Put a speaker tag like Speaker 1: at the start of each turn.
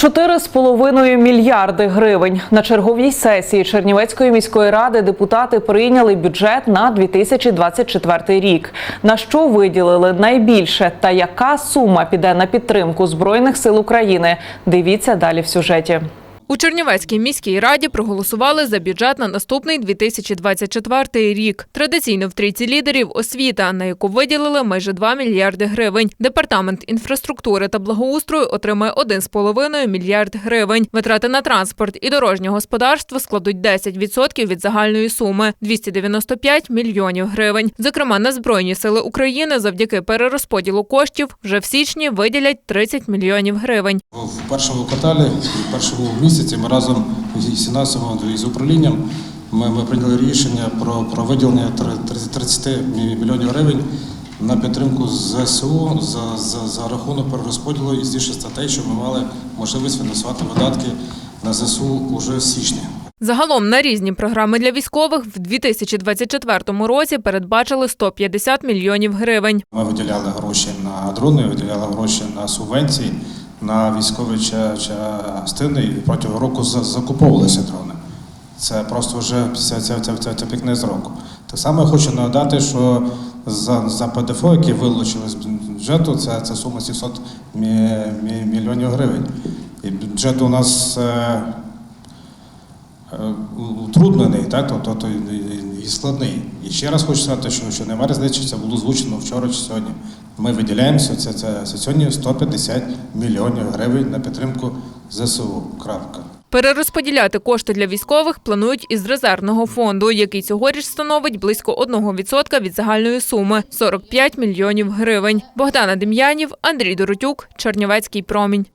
Speaker 1: Чотири з половиною мільярди гривень на черговій сесії Чернівецької міської ради депутати прийняли бюджет на 2024 рік. На що виділили найбільше та яка сума піде на підтримку збройних сил України? Дивіться далі в сюжеті.
Speaker 2: У Чернівецькій міській раді проголосували за бюджет на наступний 2024 рік. Традиційно в трійці лідерів освіта, на яку виділили майже 2 мільярди гривень. Департамент інфраструктури та благоустрою отримає 1,5 мільярд гривень. Витрати на транспорт і дорожнє господарство складуть 10% від загальної суми 295 мільйонів гривень. Зокрема, на збройні сили України завдяки перерозподілу коштів вже в січні виділять 30 мільйонів гривень.
Speaker 3: В першому кварталі, в першому місяці ми разом із фінансовим і з управлінням ми, ми прийняли рішення про, про виділення три- 30 мільйонів гривень на підтримку ЗСУ за, за, за рахунок перерозподілу із тих статей, що ми мали можливість фінансувати видатки на ЗСУ уже в січні.
Speaker 2: Загалом на різні програми для військових в 2024 році передбачили 150 мільйонів гривень.
Speaker 3: Ми виділяли гроші на дрони, виділяли гроші на субвенції, на військові частини і протягом року закуповувалися дрони. Це просто вже це, це, це, це, це пікне з року. Так само я хочу нагадати, що за, за ПДФО, які вилучили з бюджету, це, це сума 700 мі- мі- мільйонів гривень. І бюджет у нас е, утруднений, так, тобто то, і складний. І ще раз хочу сказати, що, що немає різниці, це було звучено вчора чи сьогодні. Ми виділяємося, це, це, це сьогодні 150 мільйонів гривень на підтримку ЗСУ. Крапка.
Speaker 2: Перерозподіляти кошти для військових планують із резервного фонду, який цьогоріч становить близько 1% від загальної суми 45 мільйонів гривень. Богдана Дем'янів, Андрій Доротюк, Чернівецький промінь.